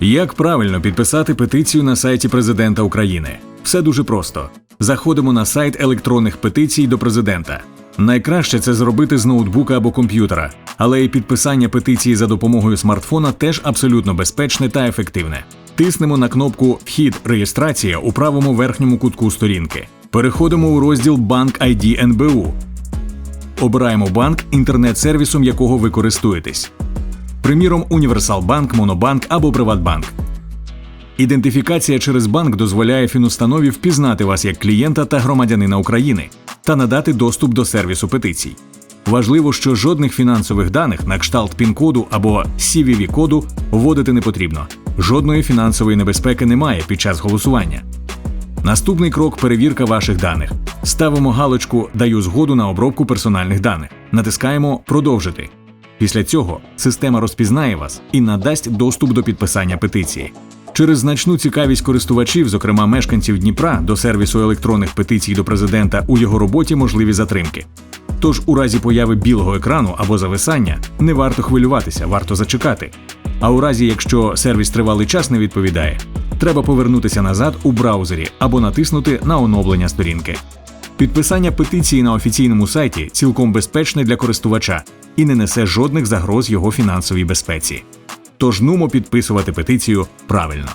Як правильно підписати петицію на сайті президента України? Все дуже просто. Заходимо на сайт електронних петицій до президента. Найкраще це зробити з ноутбука або комп'ютера, але і підписання петиції за допомогою смартфона теж абсолютно безпечне та ефективне. Тиснемо на кнопку Вхід реєстрація у правому верхньому кутку сторінки. Переходимо у розділ Банк ID НБУ. Обираємо банк, інтернет-сервісом якого ви користуєтесь приміром, Універсалбанк, Монобанк або Приватбанк. Ідентифікація через банк дозволяє фінустанові впізнати вас як клієнта та громадянина України та надати доступ до сервісу петицій. Важливо, що жодних фінансових даних на кшталт пін-коду або CVV-коду вводити не потрібно. Жодної фінансової небезпеки немає під час голосування. Наступний крок перевірка ваших даних. Ставимо галочку Даю згоду на обробку персональних даних. Натискаємо Продовжити. Після цього система розпізнає вас і надасть доступ до підписання петиції. Через значну цікавість користувачів, зокрема мешканців Дніпра, до сервісу електронних петицій до президента у його роботі можливі затримки. Тож у разі появи білого екрану або зависання не варто хвилюватися, варто зачекати. А у разі, якщо сервіс тривалий час не відповідає, треба повернутися назад у браузері або натиснути на оновлення сторінки. Підписання петиції на офіційному сайті цілком безпечне для користувача і не несе жодних загроз його фінансовій безпеці. Тож нумо підписувати петицію правильно.